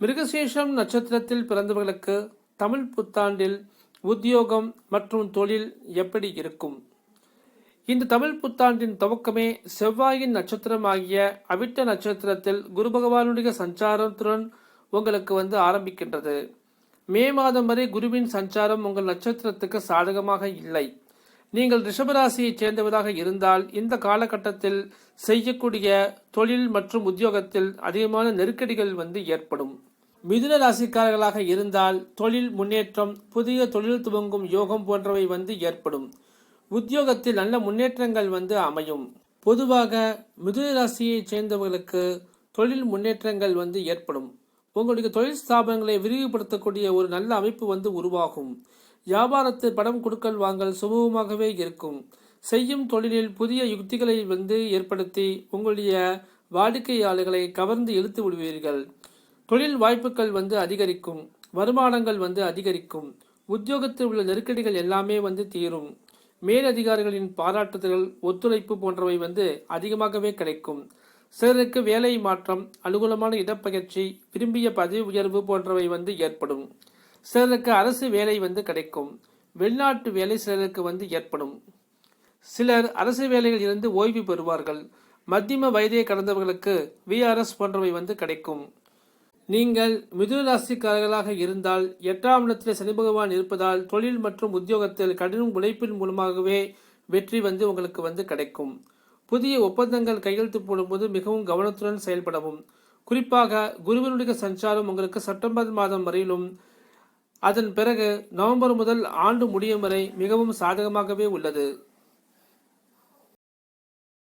மிருகசேஷம் நட்சத்திரத்தில் பிறந்தவர்களுக்கு தமிழ் புத்தாண்டில் உத்தியோகம் மற்றும் தொழில் எப்படி இருக்கும்? இந்த தமிழ் புத்தாண்டின் துவக்கமே செவ்வாயின் நட்சத்திரமாகிய அவிட்ட நட்சத்திரத்தில் குரு பகவானுடைய சஞ்சாரத்துடன் உங்களுக்கு வந்து ஆரம்பிக்கின்றது. மே மாதம் வரை குருவின் சஞ்சாரம் உங்கள் நட்சத்திரத்துக்கு சாதகமாக இல்லை. நீங்கள் ரிஷபராசியைச் சேர்ந்தவராக இருந்தால் இந்த காலகட்டத்தில் செய்யக்கூடிய தொழில் மற்றும் உத்தியோகத்தில் அதிகமான நெருக்கடிகள் வந்து ஏற்படும். மிதுன ராசிக்காரர்களாக இருந்தால் தொழில் முன்னேற்றம் புதிய தொழில் துவங்கும் யோகம் போன்றவை வந்து ஏற்படும். உத்தியோகத்தில் நல்ல முன்னேற்றங்கள் வந்து அமையும். பொதுவாக மிதுன ராசியைச் சேர்ந்தவர்களுக்கு தொழில் முன்னேற்றங்கள் வந்து ஏற்படும். உங்களுடைய தொழில் ஸ்தாபனங்களை விரிவுபடுத்தக்கூடிய ஒரு நல்ல அமைப்பு வந்து உருவாகும். வியாபாரத்தில் படம் கொடுக்கல் வாங்கல் சுமூகமாகவே இருக்கும். செய்யும் தொழிலில் புதிய யுக்திகளை வந்து ஏற்படுத்தி உங்களுடைய வாடிக்கையாளர்களை கவர்ந்து இழுத்து விடுவீர்கள். தொழில் வாய்ப்புகள் வந்து அதிகரிக்கும் வருமானங்கள் வந்து அதிகரிக்கும் உத்தியோகத்தில் உள்ள நெருக்கடிகள் எல்லாமே வந்து தீரும். மேலதிகாரிகளின் பாராட்டுதல்கள் ஒத்துழைப்பு போன்றவை வந்து அதிகமாகவே கிடைக்கும். சிலருக்கு வேலை மாற்றம் அனுகூலமான இடப்பெயர்ச்சி விரும்பிய பதவி உயர்வு போன்றவை வந்து ஏற்படும். சிலருக்கு அரசு வேலை வந்து கிடைக்கும். வெளிநாட்டு வேலை சிலருக்கு வந்து ஏற்படும். சிலர் அரசு வேலையில் இருந்து ஓய்வு பெறுவார்கள். மத்தியம வயதை கடந்தவர்களுக்கு விஆர்எஸ் போன்றவை வந்து கிடைக்கும். நீங்கள் மிதுன ராசிக்காரர்களாக இருந்தால் எட்டாம் இடத்தில் சனி பகவான் இருப்பதால் தொழில் மற்றும் உத்தியோகத்தில் கடினம் உழைப்பின் மூலமாகவே வெற்றி வந்து உங்களுக்கு வந்து கிடைக்கும். புதிய ஒப்பந்தங்கள் கையெழுத்து போடும்போது மிகவும் கவனத்துடன் செயல்படவும். குறிப்பாக குருவினுடைய சஞ்சாரம் உங்களுக்கு செப்டம்பர் மாதம் வரையிலும் அதன் பிறகு நவம்பர் முதல் ஆண்டு முடியும் வரை மிகவும் சாதகமாகவே உள்ளது.